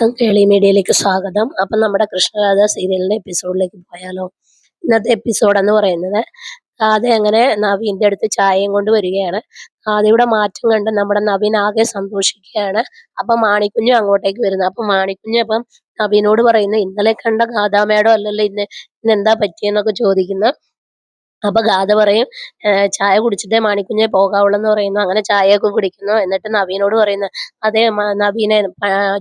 എല്ലാവർക്കും കേളി മീഡിയയിലേക്ക് സ്വാഗതം. അപ്പം നമ്മുടെ കൃഷ്ണരാധ സീരിയലിന്റെ എപ്പിസോഡിലേക്ക് പോയാലോ. ഇന്നത്തെ എപ്പിസോഡ് എന്ന് പറയുന്നത് കാതെ അങ്ങനെ നവീന്റെ അടുത്ത് ചായയും കൊണ്ട് വരികയാണ്. ആദ്യയുടെ മാറ്റം കണ്ട് നമ്മുടെ നവീൻ ആകെ സന്തോഷിക്കുകയാണ്. അപ്പൊ മാണിക്കുഞ്ഞും അങ്ങോട്ടേക്ക് വരുന്നത് അപ്പൊ മാണിക്കുഞ്ഞ് അപ്പം നവീനോട് പറയുന്നു ഇന്നലെ കണ്ട മേഡം അല്ലല്ലോ ഇന്ന് ഇന്ന് എന്താ പറ്റിയെന്നൊക്കെ ചോദിക്കുന്നു. അപ്പൊ ഗാഥ പറയും ചായ കുടിച്ചിട്ടേ മാണിക്കുഞ്ഞെ പോകാവുള്ളൂ എന്ന് പറയുന്നു. അങ്ങനെ ചായയൊക്കെ കുടിക്കുന്നു. എന്നിട്ട് നവീനോട് പറയുന്നു അതെ നവീനെ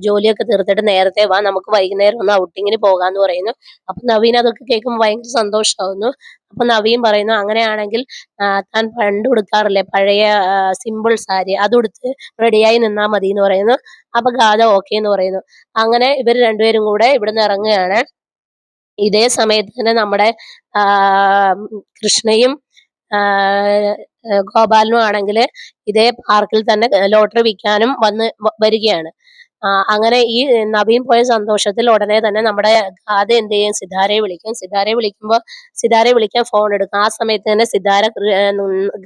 ജോലിയൊക്കെ തീർത്തിട്ട് നേരത്തെ വാ. നമുക്ക് വൈകുന്നേരം ഒന്ന് ഔട്ടിങ്ങിന് പോകാന്ന് പറയുന്നു. അപ്പൊ നവീൻ അതൊക്കെ കേൾക്കുമ്പോൾ ഭയങ്കര സന്തോഷമാവുന്നു. അപ്പൊ നവീൻ പറയുന്നു അങ്ങനെയാണെങ്കിൽ താൻ പണ്ട് ഉടുക്കാറില്ലേ പഴയ സിമ്പിൾ സാരി അതുടുത്ത് റെഡിയായി നിന്നാ മതി എന്ന് പറയുന്നു. അപ്പൊ ഗാഥ ഓക്കെ എന്ന് പറയുന്നു. അങ്ങനെ ഇവർ രണ്ടുപേരും കൂടെ ഇവിടുന്ന് ഇറങ്ങുകയാണ്. ഇതേ സമയത്ത് തന്നെ നമ്മുടെ കൃഷ്ണയും ഗോപാലനും ആണെങ്കിൽ ഇതേ പാർക്കിൽ തന്നെ ലോട്ടറി വിൽക്കാനും വന്ന് വരികയാണ്. അങ്ങനെ ഈ നവീൻ പോയ സന്തോഷത്തിൽ ഉടനെ തന്നെ നമ്മുടെ ഗാഥ എന്ത് ചെയ്യും? സിതാരയെ വിളിക്കും. സിതാരയെ വിളിക്കുമ്പോൾ സിതാരയെ വിളിക്കാൻ ഫോൺ എടുക്കും. ആ സമയത്ത് തന്നെ സിതാര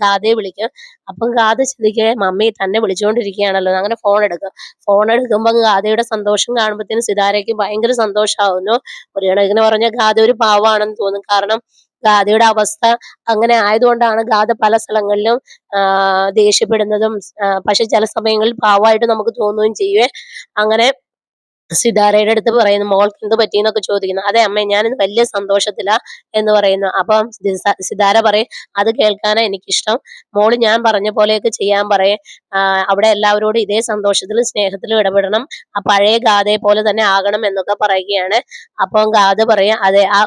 ഗാഥയെ വിളിക്കും. അപ്പം ഗാഥ ചിന്തിക്കുക മമ്മി തന്നെ വിളിച്ചുകൊണ്ടിരിക്കുകയാണല്ലോ അങ്ങനെ ഫോൺ എടുക്കും. ഫോൺ എടുക്കുമ്പോൾ ഗാഥയുടെ സന്തോഷം കാണുമ്പോഴത്തേനും സിതാരയ്ക്ക് ഭയങ്കര സന്തോഷമാവുന്നു ഒരു കണക്കിന് പറഞ്ഞ ഗാഥ ഒരു പാവമാണെന്ന് തോന്നും. കാരണം ഗാഥയുടെ അവസ്ഥ അങ്ങനെ ആയതുകൊണ്ടാണ് ഗാഥ പല സ്ഥലങ്ങളിലും ദേഷ്യപ്പെടുന്നതും പക്ഷെ ചില സമയങ്ങളിൽ പാവമായിട്ട് നമുക്ക് തോന്നുകയും ചെയ്യുവേ അങ്ങനെ സിതാരയുടെ അടുത്ത് പറയുന്നു മോൾക്ക് എന്ത് പറ്റിയെന്നൊക്കെ ചോദിക്കുന്നു. അതെ അമ്മ ഞാൻ വലിയ സന്തോഷത്തിലാ എന്ന് പറയുന്നു. അപ്പം സിതാര പറയും അത് കേൾക്കാനാ എനിക്കിഷ്ടം. മോൾ ഞാൻ പറഞ്ഞ പോലെയൊക്കെ ചെയ്യാൻ പറയും. അവിടെ എല്ലാവരോടും ഇതേ സന്തോഷത്തിലും സ്നേഹത്തിലും ഇടപെടണം. ആ പഴയ ഗാഥയെ പോലെ തന്നെ ആകണം എന്നൊക്കെ പറയുകയാണ്. അപ്പം ഗാഥ പറയാം അതെ ആ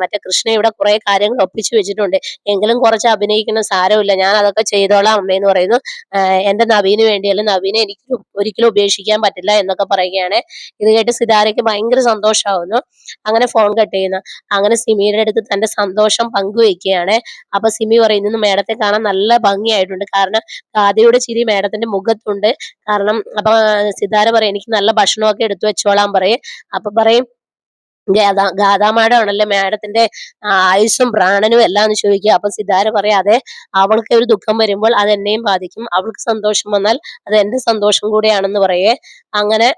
മറ്റേ കൃഷ്ണ ഇവിടെ കുറെ കാര്യങ്ങൾ ഒപ്പിച്ചു വെച്ചിട്ടുണ്ട്. എങ്കിലും കുറച്ച് അഭിനയിക്കുന്ന സാരമില്ല. ഞാൻ അതൊക്കെ ചെയ്തോളാം അമ്മയെന്ന് പറയുന്നു. എന്റെ നവീന് വേണ്ടിയല്ല. നവീനെ എനിക്ക് ഒരിക്കലും ഉപേക്ഷിക്കാൻ പറ്റില്ല എന്നൊക്കെ പറയുകയാണ്. ഇത് കേട്ട് സിതാരയ്ക്ക് ഭയങ്കര സന്തോഷമാവുന്നു. അങ്ങനെ ഫോൺ കട്ട് ചെയ്യുന്നു. അങ്ങനെ സിമിയുടെ അടുത്ത് തന്റെ സന്തോഷം പങ്കുവെക്കുകയാണ്. അപ്പൊ സിമി പറയുന്നു മേഡത്തെ കാണാൻ നല്ല ഭംഗിയായിട്ടുണ്ട്. കാരണം കാതയുടെ ചിരി മേഡത്തിന്റെ മുഖത്തുണ്ട്. കാരണം അപ്പൊ സിതാര പറയും എനിക്ക് നല്ല ഭക്ഷണമൊക്കെ എടുത്തു വെച്ചോളാൻ പറയും. അപ്പൊ പറയും ഗാഥാ ഗാഥാമാഡമാണല്ലേ മാഡത്തിന്റെ ആയുസ്സും പ്രാണനും എല്ലാം എന്ന് ചോദിക്കുക. അപ്പൊ സിതാര പറയാം അതെ അവൾക്ക് ഒരു ദുഃഖം വരുമ്പോൾ അത് എന്നെയും ബാധിക്കും. അവൾക്ക് സന്തോഷം വന്നാൽ അത് എന്റെ സന്തോഷം കൂടെയാണെന്ന് പറയേ. അങ്ങനെ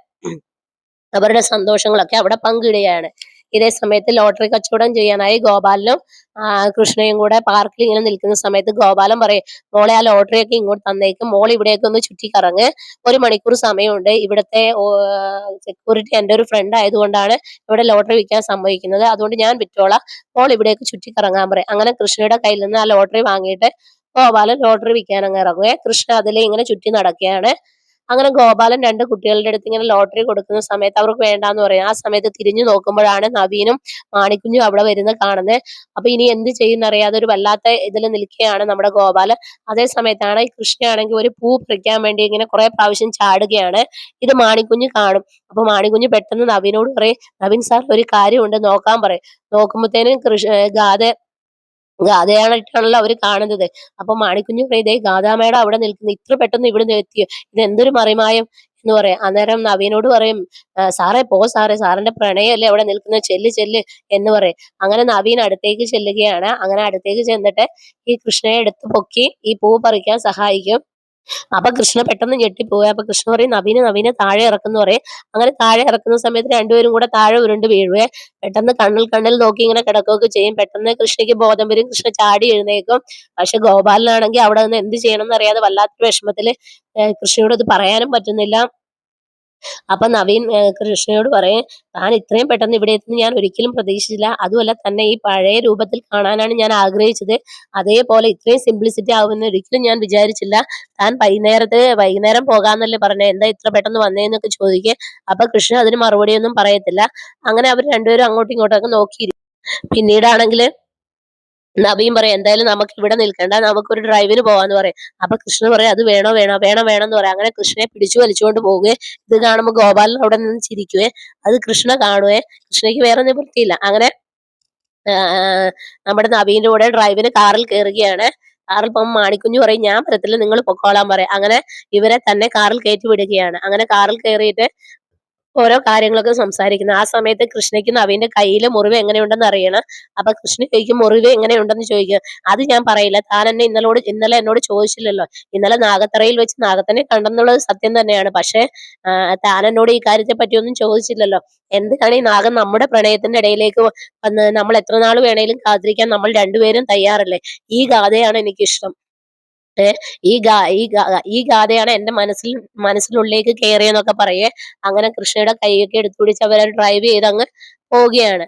അവരുടെ സന്തോഷങ്ങളൊക്കെ അവിടെ പങ്കിടുകയാണ്. ഇതേ സമയത്ത് ലോട്ടറി കച്ചവടം ചെയ്യാനായി ഗോപാലനും കൃഷ്ണയും കൂടെ പാർക്കിൽ ഇങ്ങനെ നിൽക്കുന്ന സമയത്ത് ഗോപാലൻ പറയും മോളെ ആ ലോട്ടറി ഒക്കെ ഇങ്ങോട്ട് തന്നേക്കും. മോൾ ഇവിടെയൊക്കെ ഒന്ന് ചുറ്റിക്കറങ്ങ്. ഒരു മണിക്കൂർ സമയമുണ്ട്. ഇവിടുത്തെ സെക്യൂരിറ്റി എന്റെ ഒരു ഫ്രണ്ട് ആയതുകൊണ്ടാണ് ഇവിടെ ലോട്ടറി വിൽക്കാൻ സമ്മതിക്കുന്നത്. അതുകൊണ്ട് ഞാൻ വിറ്റോളാം. മോൾ ഇവിടേക്ക് ചുറ്റിക്കറങ്ങാൻ പറയും. അങ്ങനെ കൃഷ്ണയുടെ കയ്യിൽ നിന്ന് ആ ലോട്ടറി വാങ്ങിയിട്ട് ഗോപാലൻ ലോട്ടറി വിൽക്കാൻ അങ്ങ് ഇറങ്ങുകയെ കൃഷ്ണ അതിലെ ഇങ്ങനെ ചുറ്റി നടക്കുകയാണ്. അങ്ങനെ ഗോപാലൻ രണ്ട് കുട്ടികളുടെ അടുത്ത് ഇങ്ങനെ ലോട്ടറി കൊടുക്കുന്ന സമയത്ത് അവർക്ക് വേണ്ടാന്ന് പറയും. ആ സമയത്ത് തിരിഞ്ഞു നോക്കുമ്പോഴാണ് നവീനും മാണിക്കുഞ്ഞും അവിടെ വരുന്ന കാണുന്നത്. അപ്പൊ ഇനി എന്ത് ചെയ്യുന്നറിയാതെ ഒരു വല്ലാത്ത ഇതിൽ നിൽക്കുകയാണ് നമ്മുടെ ഗോപാലൻ. അതേ സമയത്താണ് ഈ കൃഷ്ണയാണെങ്കിൽ ഒരു പൂ പറിക്കാൻ വേണ്ടി ഇങ്ങനെ കുറെ പ്രാവശ്യം ചാടുകയാണ്. ഇത് മാണിക്കുഞ്ഞ് കാണും. അപ്പൊ മാണിക്കുഞ്ഞ് പെട്ടെന്ന് നവീനോട് പറയും നവീൻ സാർ ഒരു കാര്യമുണ്ട് നോക്കാൻ പറയും. നോക്കുമ്പോഴത്തേനും കൃഷി ഗാഥ ഗാഥയായിട്ടാണല്ലോ അവർ കാണുന്നത്. അപ്പൊ മാണിക്കുഞ്ഞു ഇതേ ഗാഥാമേട അവിടെ നിൽക്കുന്നു. ഇത്ര പെട്ടെന്ന് ഇവിടുന്ന് എത്തിയോ? ഇത് എന്തൊരു മറിമായം? എന്ന് പറയാം. അന്നേരം നവീനോട് പറയും സാറേ പോ സാറേ. സാറിന്റെ പ്രണയമല്ലേ അവിടെ നിൽക്കുന്ന. ചെല്ല് ചെല്ല് എന്ന് പറയും. അങ്ങനെ നവീൻ അടുത്തേക്ക് ചെല്ലുകയാണ്. അങ്ങനെ അടുത്തേക്ക് ചെന്നിട്ട് ഈ കൃഷ്ണയെ എടുത്ത് പൊക്കി ഈ പൂ പറിക്കാൻ സഹായിക്കും. അപ്പൊ കൃഷ്ണ പെട്ടെന്ന് ഞെട്ടിപ്പോയി. അപ്പൊ കൃഷ്ണ പറയും നവീനെ നവീനെ താഴെ ഇറക്കുന്നു പറയും. അങ്ങനെ താഴെ ഇറക്കുന്ന സമയത്ത് രണ്ടുപേരും കൂടെ താഴെ ഉരുണ്ട് വീഴുവേ. പെട്ടെന്ന് കണ്ണിൽ കണ്ണിൽ നോക്കി ഇങ്ങനെ കിടക്കുകയൊക്കെ ചെയ്യും. പെട്ടെന്ന് കൃഷ്ണയ്ക്ക് ബോധം വരും. കൃഷ്ണ ചാടി എഴുന്നേക്കും പക്ഷെ ഗോപാലനാണെങ്കിൽ അവിടെ നിന്ന് എന്ത് ചെയ്യണം എന്നറിയാതെ വല്ലാത്തൊരു വിഷമത്തിൽ കൃഷ്ണയോട് ഇത് പറയാനും പറ്റുന്നില്ല. അപ്പൊ നവീൻ കൃഷ്ണയോട് പറയും താൻ ഇത്രയും പെട്ടെന്ന് ഇവിടെ എത്തുന്നു. ഞാൻ ഒരിക്കലും പ്രതീക്ഷിച്ചില്ല. അതുമല്ല തന്നെ ഈ പഴയ രൂപത്തിൽ കാണാനാണ് ഞാൻ ആഗ്രഹിച്ചത്. അതേപോലെ ഇത്രയും സിംപ്ലിസിറ്റി ആവുമെന്ന് ഒരിക്കലും ഞാൻ വിചാരിച്ചില്ല. താൻ വൈകുന്നേരത്ത് വൈകുന്നേരം പോകാന്നല്ലേ പറഞ്ഞത് എന്താ ഇത്ര പെട്ടെന്ന് വന്നേന്നൊക്കെ ചോദിക്കുക അപ്പൊ കൃഷ്ണ അതിന് മറുപടിയൊന്നും പറയത്തില്ല. അങ്ങനെ അവർ രണ്ടുപേരും അങ്ങോട്ടും ഇങ്ങോട്ടൊക്കെ നോക്കിയിരിക്കും. പിന്നീടാണെങ്കിൽ നവീൻ പറയും എന്തായാലും നമുക്ക് ഇവിടെ നിൽക്കണ്ട നമുക്കൊരു ഡ്രൈവിന് പോവാന്ന് പറയും. അപ്പൊ കൃഷ്ണൻ പറയും അത് വേണോ വേണോ വേണം വേണം എന്ന് പറയാം. അങ്ങനെ കൃഷ്ണനെ പിടിച്ചു വലിച്ചുകൊണ്ട് പോകുകയെ ഇത് കാണുമ്പോൾ ഗോപാലൻ അവിടെ നിന്ന് ചിരിക്കുവേ അത് കൃഷ്ണ കാണുവേ കൃഷ്ണയ്ക്ക് വേറെ നിവൃത്തിയില്ല. അങ്ങനെ നമ്മുടെ നബീന്റെ കൂടെ ഡ്രൈവിന് കാറിൽ കയറുകയാണ്. കാറിൽ പോകുമ്പോൾ മാണിക്കുഞ്ഞു പറയും ഞാൻ വരത്തില്ല നിങ്ങൾ പൊക്കോളാൻ പറയും. അങ്ങനെ ഇവരെ തന്നെ കാറിൽ കയറ്റി വിടുകയാണ്. അങ്ങനെ കാറിൽ കയറിയിട്ട് ഓരോ കാര്യങ്ങളൊക്കെ സംസാരിക്കുന്നത്. ആ സമയത്ത് കൃഷ്ണയ്ക്ക് നവീന്റെ കയ്യിലെ മുറിവ് എങ്ങനെയുണ്ടെന്ന് അറിയണം. അപ്പൊ കൃഷ്ണ ചോദിക്കും മുറിവ് എങ്ങനെയുണ്ടെന്ന് ചോദിക്കുക അത് ഞാൻ പറയില്ല. താൻ എന്നെ ഇന്നലോട് ഇന്നലെ എന്നോട് ചോദിച്ചില്ലല്ലോ. ഇന്നലെ നാഗത്തറയിൽ വെച്ച് നാഗത്തനെ കണ്ടെന്നുള്ളത് സത്യം തന്നെയാണ്. പക്ഷെ താൻ എന്നോട് ഈ കാര്യത്തെ പറ്റിയൊന്നും ചോദിച്ചില്ലല്ലോ എന്തിനാണ് ഈ നാഗം നമ്മുടെ പ്രണയത്തിന്റെ ഇടയിലേക്ക് വന്ന് നമ്മൾ എത്ര നാൾ വേണേലും കാത്തിരിക്കാൻ നമ്മൾ രണ്ടുപേരും തയ്യാറല്ലേ? ഈ ഗാഥയാണ് എനിക്കിഷ്ടം. ഈ ഗാ ഈ ഗാ ഈ ഗാഥയാണ് എന്റെ മനസ്സിൽ മനസ്സിനുള്ളിലേക്ക് കയറിയെന്നൊക്കെ പറയേ. അങ്ങനെ കൃഷ്ണയുടെ കൈയൊക്കെ എടുത്തു പിടിച്ച് അവരെ ഡ്രൈവ് ചെയ്ത് അങ്ങ് പോവുകയാണ്.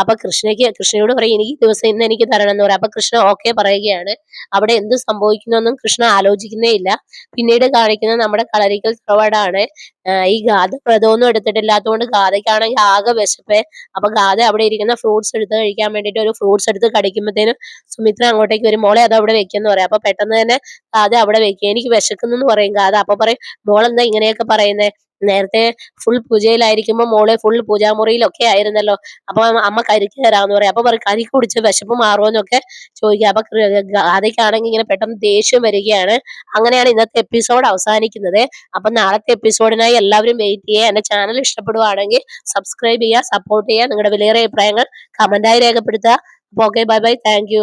അപ്പൊ കൃഷ്ണയ്ക്ക് കൃഷ്ണയോട് പറയും എനിക്ക് ദിവസം ഇന്ന് എനിക്ക് തരണം എന്ന് പറയാം. അപ്പൊ കൃഷ്ണ ഓക്കെ പറയുകയാണ്. അവിടെ എന്ത് സംഭവിക്കുന്നൊന്നും കൃഷ്ണ ആലോചിക്കുന്നേ ഇല്ല. പിന്നീട് കാണിക്കുന്നത് നമ്മുടെ കളരിക്കൽ തറവാടാണ്. ഈ ഗാഥ വ്രതമൊന്നും എടുത്തിട്ടില്ലാത്തതുകൊണ്ട് ഗാഥയ്ക്കാണെങ്കിൽ ആകെ വിശപ്പേ. അപ്പൊ ഗാഥ അവിടെ ഇരിക്കുന്ന ഫ്രൂട്ട്സ് എടുത്ത് കഴിക്കാൻ വേണ്ടിയിട്ട് ഒരു ഫ്രൂട്ട്സ് എടുത്ത് കടിക്കുമ്പോഴത്തേനും സുമിത്ര അങ്ങോട്ടേക്ക് വരും. മോളെ അത് അവിടെ വെക്കുന്ന പറയാം. അപ്പൊ പെട്ടെന്ന് തന്നെ ഗാഥ അവിടെ വെക്കുക എനിക്ക് വിശക്കുന്നു പറയും ഗാഥ അപ്പൊ പറയും മോളെന്താ ഇങ്ങനെയൊക്കെ പറയുന്നേ? നേരത്തെ ഫുൾ പൂജയിലായിരിക്കുമ്പോ മോളെ ഫുൾ പൂജാമുറിയിലൊക്കെ ആയിരുന്നല്ലോ. അപ്പൊ അമ്മ കരിക്ക് തരാന്ന് പറയും. അപ്പൊ പറയും കരിക്ക് കുടിച്ച് വിശപ്പ് മാറുമെന്നൊക്കെ ചോദിക്കുക അപ്പൊ ഗാഥയ്ക്കാണെങ്കിൽ ഇങ്ങനെ പെട്ടെന്ന് ദേഷ്യം വരികയാണ്. അങ്ങനെയാണ് ഇന്നത്തെ എപ്പിസോഡ് അവസാനിക്കുന്നത്. അപ്പൊ നാളത്തെ എപ്പിസോഡിനായി എല്ലാവരും വെയിറ്റ് ചെയ്യുക. എന്റെ ചാനൽ ഇഷ്ടപ്പെടുവാണെങ്കിൽ സബ്സ്ക്രൈബ് ചെയ്യുക സപ്പോർട്ട് ചെയ്യുക. നിങ്ങളുടെ വിലയേറെ അഭിപ്രായങ്ങൾ കമന്റായി രേഖപ്പെടുത്തുക. അപ്പൊ ഓക്കെ ബൈ ബൈ താങ്ക്